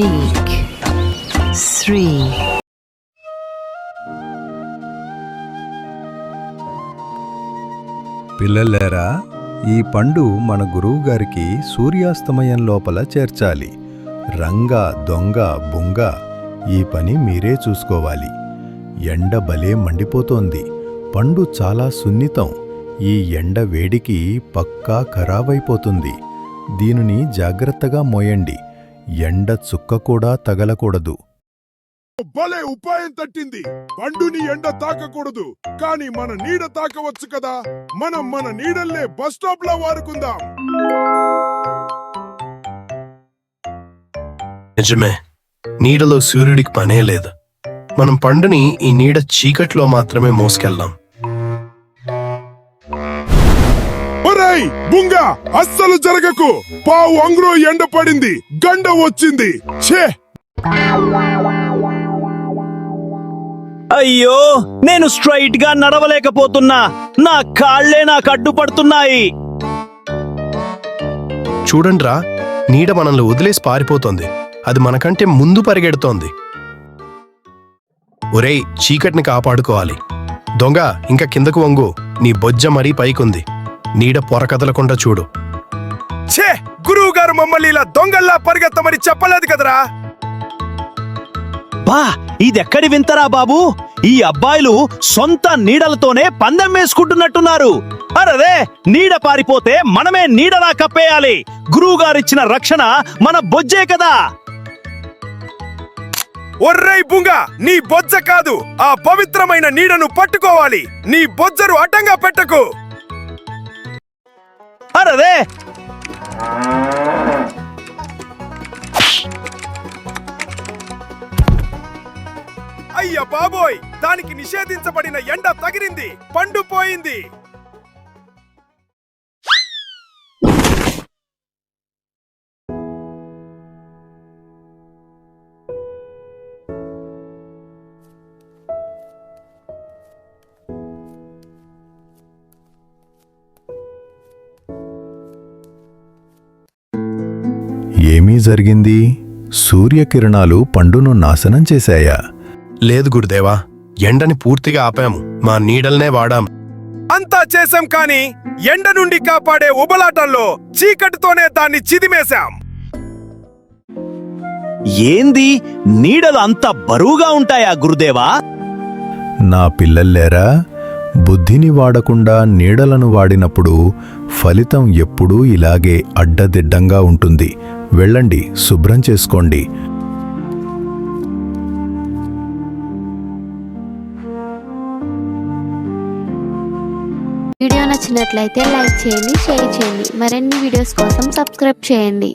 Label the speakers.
Speaker 1: Unique. Three.
Speaker 2: పిల్లలేరా ఈ పండు మన గురువుగారికి సూర్యాస్తమయం లోపల చేర్చాలి. రంగ దొంగ బుంగ ఈ పని మీరే చూసుకోవాలి. ఎండ భలే మండిపోతోంది. పండు చాలా సున్నితం. ఈ ఎండ వేడికి పక్కా ఖరాబైపోతుంది. దీనిని జాగ్రత్తగా మోయండి. ఎండ చుక్క కూడా తగలకూడదు.
Speaker 3: భలే ఉపాయం తట్టింది. పండుని ఎండ తాకకూడదు. కానీ మన నీడ తాకవచ్చు కదా. మనం మన నీడల్లే బస్ స్టాప్లో వారుకుందాం
Speaker 4: నిజమే. నీడలో సూర్యుడికి పనే లేదు. మనం పండుని ఈ నీడ చీకట్లో మాత్రమే మోసుకెళ్దాం.
Speaker 3: ఒరేయ్ బుంగ అస్సలు జరగకు. పావు అంగుళం ఎండ పడింది గండ వచ్చింది. ఛే.
Speaker 5: అయ్యో నేను స్ట్రైట్గా నడవలేకపోతున్నా. నా కాళ్ళే నాకు అడ్డుపడుతున్నాయి.
Speaker 4: చూడండిరా నీడ మనల్ని వదిలేసి పారిపోతోంది. అది మనకంటే ముందు పరిగెడుతోంది. ఒరేయ్ చీకటిని కాపాడుకోవాలి. దొంగ ఇంకా కిందకు వంగు. నీ బొజ్జ మరీ పైకుంది. నీడ పొర కదలకుండా చూడు. ఛే గురువు గారు మమ్మల్ని ఇలా దొంగల్లా పరిగెత్తమని చెప్పలేదు కదరా.
Speaker 5: బా ఇదెక్కడి వింతరా బాబు? ఈ అబ్బాయిలు సొంత నీడలతోనే పందెం వేసుకుంటున్నట్టున్నారు. అరరే నీడ పారిపోతే మనమే నీడలా కప్పేయాలి. గురువు గారిచ్చిన రక్షణ మన బొజ్జే కదా.
Speaker 4: ఒర్రై బుంగ నీ బొజ్జ కాదు ఆ పవిత్రమైన నీడను పట్టుకోవాలి. నీ బొజ్జరు అడ్డంగా పెట్టకు.
Speaker 5: అరరే
Speaker 4: అయ్య బాబోయ్ దానికి నిషేధించబడిన ఎండ తగిలింది పండు
Speaker 2: ఏమీ జరిగింది? సూర్యకిరణాలు పండును నాశనం చేశాయా?
Speaker 4: లేదు గురుదేవా ఎండని పూర్తిగా ఆపాము. మా నీడల్నే వాడాం అంతా చేశాం కాని ఎండ నుండి కాపాడే ఉబలాటంలో చీకటితోనే దాన్ని చిదిమేశాం.
Speaker 5: ఏంది? నీడలు అంత బరువుగా ఉంటాయా గురుదేవా?
Speaker 2: నా పిల్లల్లేరా బుద్ధిని వాడకుండా నీడలను వాడినప్పుడు ఫలితం ఎప్పుడూ ఇలాగే అడ్డదిడ్డంగా ఉంటుంది. వెళ్ళండి శుభ్రం చేసుకోండి.
Speaker 6: వీడియో నచ్చినట్లయితే లైక్ చేయండి షేర్ చేయండి. మరిన్ని వీడియోస్ కోసం సబ్స్క్రైబ్ చేయండి.